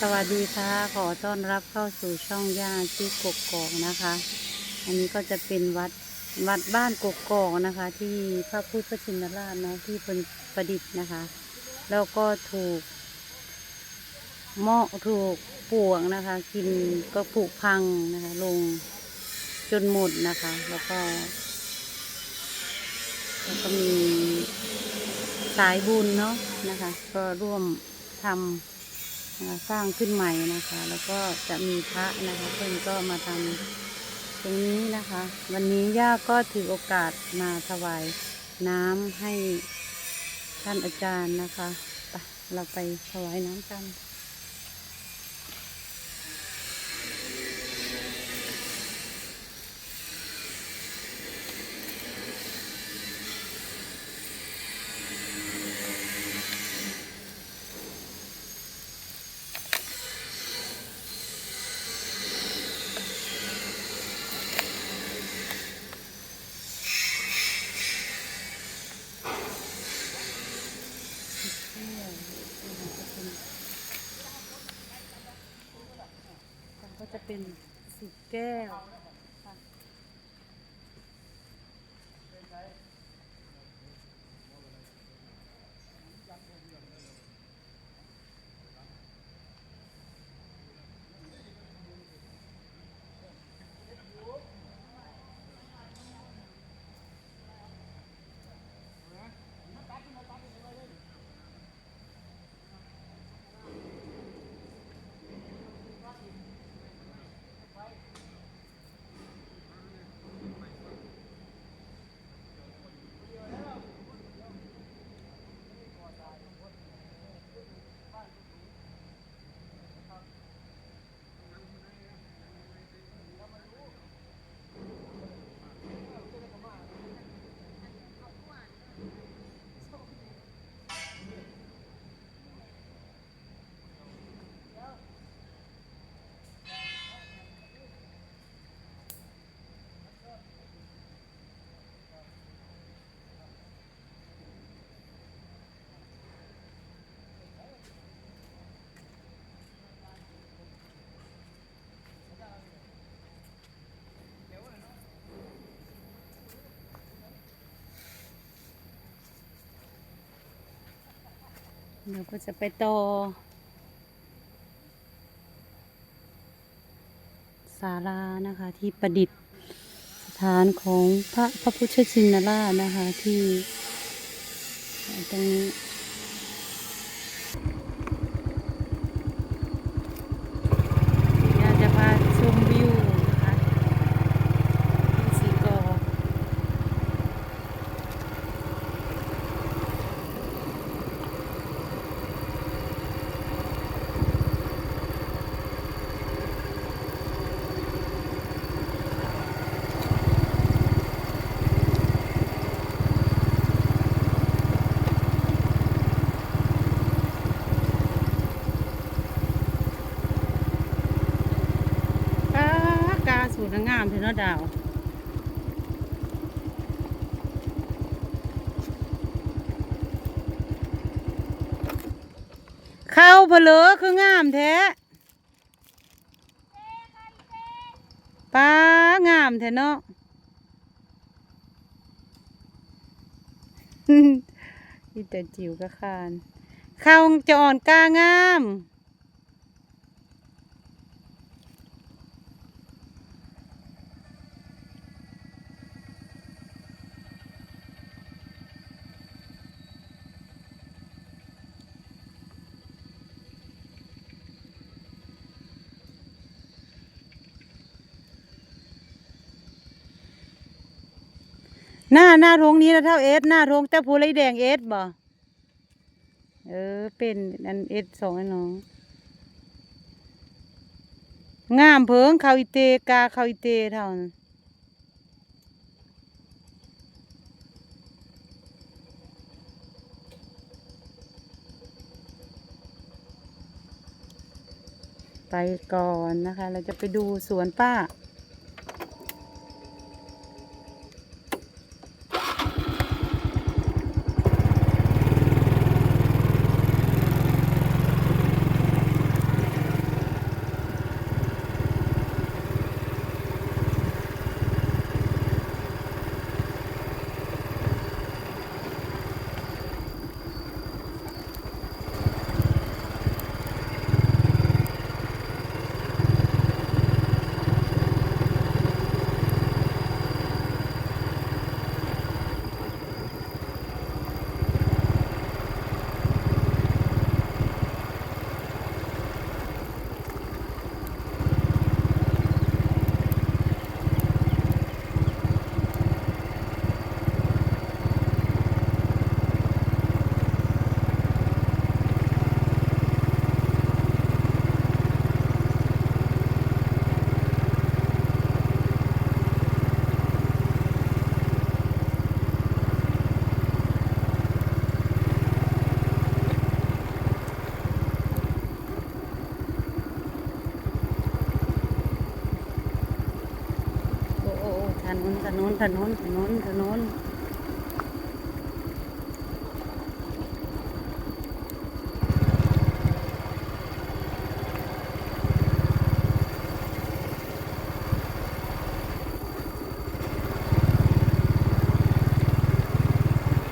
สวัสดีค่ะ ขอต้อนรับเข้าสู่ช่องย่าที่กกอกนะคะ อันนี้ก็จะเป็นวัดวัดบ้านกกอกนะคะ ที่พระพุทธชินราชเนาะที่เป็นประดิษฐ์นะคะ แล้วก็ถูกเหมาะถูกปลวกนะคะ กินก็ผุพังนะคะ ลงจนหมดนะคะ แล้วก็แล้วก็มีสายบุญเนาะนะคะ ก็ร่วมทำ สร้างขึ้นใหม่นะคะ แล้วก็จะมีพระนะคะเพิ่นก็มาทำตรงนี้นะคะ วันนี้ย่าก็ถือโอกาสมาถวายน้ำให้ท่านอาจารย์นะคะไปเราไปถวายน้ำกัน ก็จะเป็นสีแก้ว เราก็จะไปต่อศาลานะคะที่ประดิษฐานของพระพระพุทธชินราชนะคะที่ตรงนี้ อยากจะพาชมวิวนะคะที่สีกอ กากาสูตรงามเถอะเนาะดาวเข้าเพลอคืองามแท้ป้างามแท้เนาะอีแต่จิ๋วก็คานเข้าจะอ่อนกางาม หน้าหน้าโรงนี้แล้วเท่าเอสหน้าโรงแต่ผู้ไรแดงเอสบ่เออเป็นอันเอสสองไอ้น้องงามเพิงเขาอีเตกาเขาอีเตเท่านั้นไปก่อนนะคะ เราจะไปดูสวนป้า น ถนนถนนถนนถนน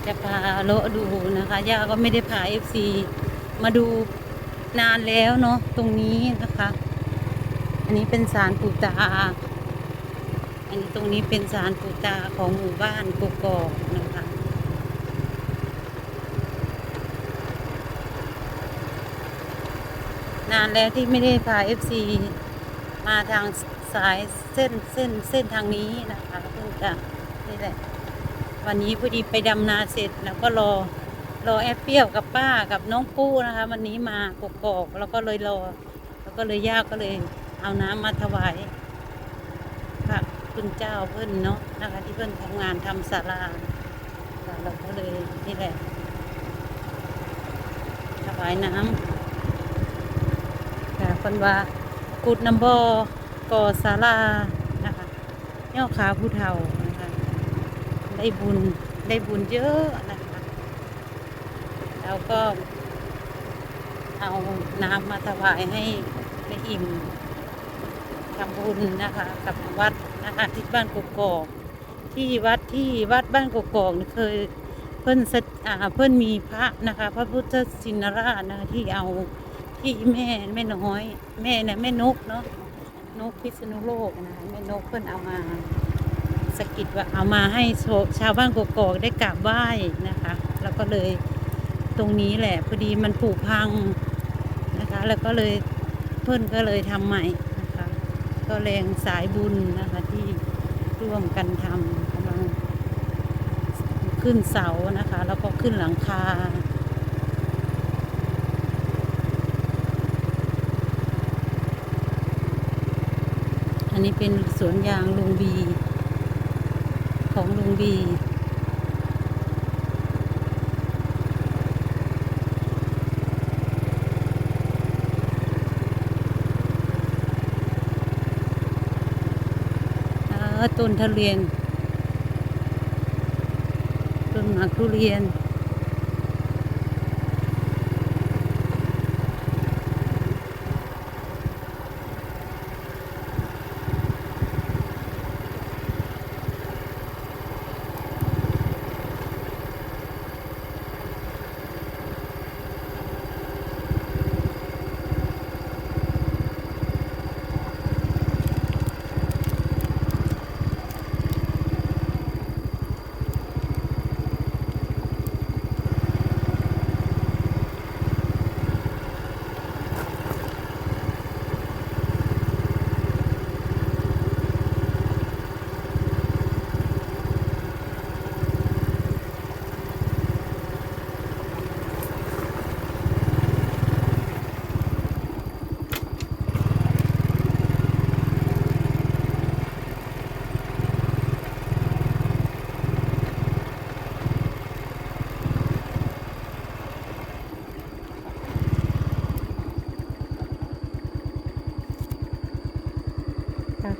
จะพาเลาะดูนะคะย่าก็ไม่ได้พาเอฟซีมาดูนานแล้วเนาะตรงนี้นะคะ อันนี้เป็นศาลปู่ตา อันนี้ตรงนี้เป็นศาลปู่ตาของหมู่บ้านกกอกนะคะนานแล้วที่ไม่ได้พาเอฟซีมาทางสายเส้นเส้นเส้นทางนี้นะคะเพิ่งจะนี่แหละวันนี้พอดีไปดำนาเสร็จแล้วก็รอรอแอปเปี้ยวกับป้ากับน้องปู้นะคะ วันนี้มากกอกแล้วก็เลยรอ แล้วก็เลยยากก็เลยเอาน้ำมาถวาย คุณเจ้าเพิ่อนเนาะนะคะ ที่เพิ่อนทำงานทำศาลาเราก็เลยนี่แหละถวายน้ำค่ะคนว่ากุดน้ำบอกอศาลานะคะย่อขาผู้เฒ่านะคะได้บุญได้บุญเยอะนะคะแล้วก็เอาน้ำมาถวายให้แม่อิ่มทำบุญนะคะ กับวัด นะคะที่บ้านกกอกที่วัดที่วัดบ้านกกอกเคยเพิ่นสถอ่าเพิ่นมีพระนะคะ พระพุทธชินราชนะคะที่เอาที่แม่แม่น้อย แม่เนี่ยแม่นกเนาะนกพิษณุโลกนะแม่นกเพิ่นเอามาสะกิดว่าเอามาให้ชาวบ้านกกอกได้กราบไหว้นะคะ แล้วก็เลยตรงนี้แหละพอดีมันผุพังนะคะ แล้วก็เลยเพื่อนก็เลยทำใหม่ ก็แรงสายบุญนะคะที่ร่วมกันทำกำลังขึ้นเสานะคะ แล้วก็ขึ้นหลังคาอันนี้เป็นสวนยางลุงบี ของลุงบี ต้นทุเรียน ต้นหมากทุเรียน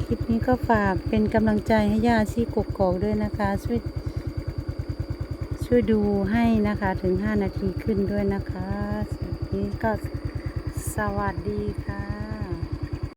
คลิปนี้ก็ฝากเป็นกำลังใจให้ย่าชีกกกอกด้วยนะคะ ช่วยช่วยดูให้นะคะถึง 5 นาทีขึ้นด้วยนะคะสวัสดีก็สวัสดีค่ะ